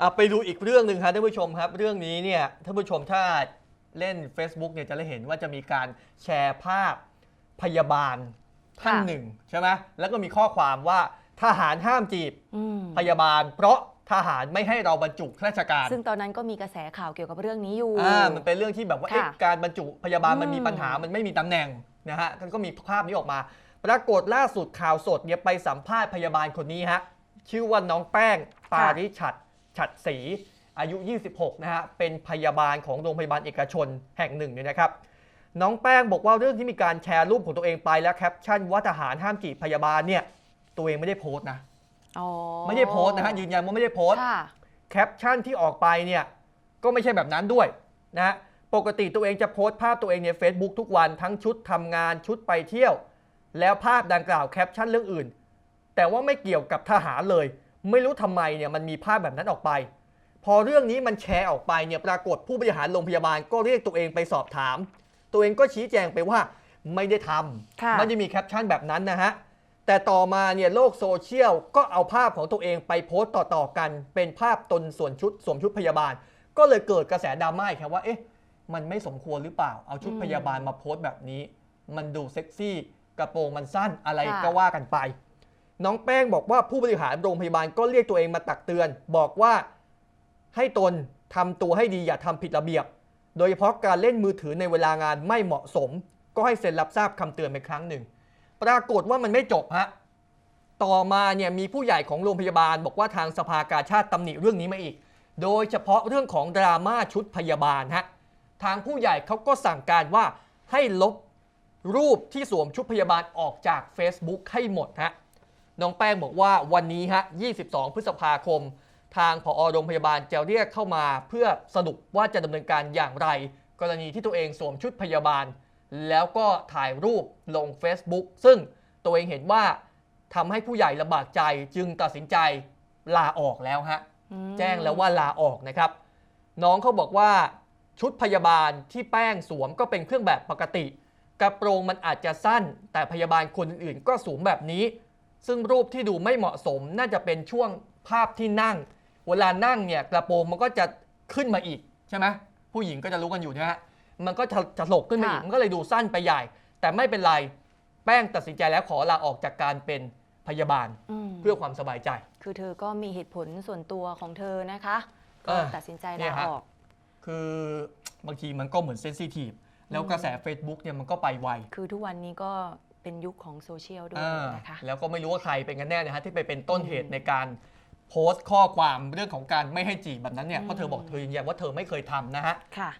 อะไปดูอีกเรื่องหนึ่งครับท่านผู้ชมครับ เรื่องนี้เนี่ยท่านผู้ชมถ้าเล่น Facebook เนี่ยจะได้เห็นว่าจะมีการแชร์ภาพพยาบาลท่านค่ะหนึ่งใช่ไหมแล้วก็มีข้อความว่าทหารห้ามจีบอืมพยาบาล เพราะทหารไม่ให้เราบรรจุข้าราชการ ซึ่งตอนนั้นก็มีกระแสข่าวเกี่ยวกับเรื่องนี้อยู่อ่ามันเป็นเรื่องที่แบบว่าค่ะเอ๊ะการบรรจุพยาบาลมันมีอืมปัญหามันไม่มีตำแหน่งนะฮะก็มีภาพนี้ออกมา ปรากฏล่าสุดข่าวสดเนี่ยไปสัมภาษณ์พยาบาลคนนี้ฮะชื่อว่าน้องแป้งปาริชัด ฉัดศรีอายุ 26 นะฮะ เป็นพยาบาลของโรงพยาบาลเอกชนแห่งหนึ่งเนี่ยนะครับ น้องแป้งบอกว่าเรื่องที่มีการแชร์รูปของตัวเองไปแล้วแคปชั่นว่าทหารห้ามจีบพยาบาลเนี่ย ตัวเองไม่ได้โพสต์นะอ๋อไม่ได้โพสต์นะฮะยืนยันว่าไม่ได้โพสต์ค่ะแคปชั่นที่ออกไปเนี่ยก็ไม่ใช่แบบนั้นด้วยนะฮะปกติตัวเองจะโพสต์ภาพตัวเองใน Facebook ทุกวันทั้งชุดทำงานชุดไปเที่ยว แล้วภาพดังกล่าวแคปชั่นเรื่องอื่น แต่ว่าไม่เกี่ยวกับทหารเลย ไม่รู้ทำไมเนี่ยมันมีภาพแบบนั้นออกไป พอเรื่องนี้มันแชร์ออกไปเนี่ยปรากฏผู้บริหารโรงพยาบาลก็เรียกตัวเองไปสอบถาม ตัวเองก็ชี้แจงไปว่าไม่ได้ทค่ะำไม่ได้มีแคปชั่นแบบนั้นนะฮะแต่ต่อมาเนี่ยโลกโซเชียลก็เอาภาพของตัวเองไปโพสต์ต่อๆกันเป็นภาพตนส่วนชุดสวมชุดพยาบาล ก็เลยเกิดกระแสดราม่าอีกครับว่าเอ๊ะมันไม่สมควรหรือเปล่า เอาชุดอืมพยาบาลมาโพสต์แบบนี้ มันดูเซ็กซี่กระโปรงมันสั้นอะไรค่ะก็ว่ากันไป น้องแป้งบอกว่าผู้บริหารโรงพยาบาลก็เรียกตัวเองมาตักเตือน บอกว่าให้ตนทำตัวให้ดีอย่าทำผิดระเบียบ โดยเฉพาะการเล่นมือถือในเวลางานไม่เหมาะสม ก็ให้เซ็นรับทราบคำเตือนไปครั้งหนึ่ง ปรากฏว่ามันไม่จบฮะต่อมาเนี่ยมีผู้ใหญ่ของโรงพยาบาล บอกว่าทางสภากาชาติตำหนิเรื่องนี้มาอีก โดยเฉพาะเรื่องของดราม่าชุดพยาบาลฮะทางผู้ใหญ่เขาก็สั่งการว่าให้ลบรูปที่สวมชุดพยาบาลออกจาก Facebook ให้หมดฮะ น้องแป้งบอกว่าวันนี้ฮะ 22 พฤษภาคม ทางผอโรงพยาบาลจะเรียกเข้ามาเพื่อสรุปว่าจะดำเนินการอย่างไร กรณีที่ตัวเองสวมชุดพยาบาล แล้วก็ถ่ายรูปลง Facebook ซึ่งตัวเองเห็นว่าทำให้ผู้ใหญ่ลำบากใจจึงตัดสินใจลาออกแล้วฮะอืมแจ้งแล้วว่าลาออกนะครับ น้องเขาบอกว่าชุดพยาบาลที่แป้งสวมก็เป็นเครื่องแบบปกติ กระโปรงมันอาจจะสั้น แต่พยาบาลคนอื่นๆ ก็สวมแบบนี้ ซึ่งรูปที่ดูไม่เหมาะสมน่าจะเป็นช่วงภาพที่นั่ง เวลานั่งเนี่ยกระโปรงมันก็จะขึ้นมาอีกใช่ไหมผู้หญิงก็จะรู้กันอยู่นะฮะมันก็จะจะหลกขึ้นมาอีก ค่ะ มันก็เลยดูสั้นไปใหญ่ แต่ไม่เป็นไร แป้งตัดสินใจแล้วขอลาออกจากการเป็นพยาบาลมเพื่อความสบายใจ คือเธอก็มีเหตุผลส่วนตัวของเธอนะคะเอก็อตัดสินใจเนี่ลายฮะ ออก คือบางทีมันก็เหมือนเซนซิทีฟแล้วกระแส Facebook เนี่ยมันก็ไปไว คือทุกวันนี้ก็ เป็นยุคของโซเชียลด้วยอ่านะคะ แล้วก็ไม่รู้ว่าใครเป็นกันแน่นะฮะที่ไปเป็นต้นเหตุอืมในการโพสต์ข้อความเรื่องของการไม่ให้จีบแบบนั้นเนี่ยอืมเพราะเธอบอกเธอยืนยันว่าเธอไม่เคยทำนะฮะ ค่ะ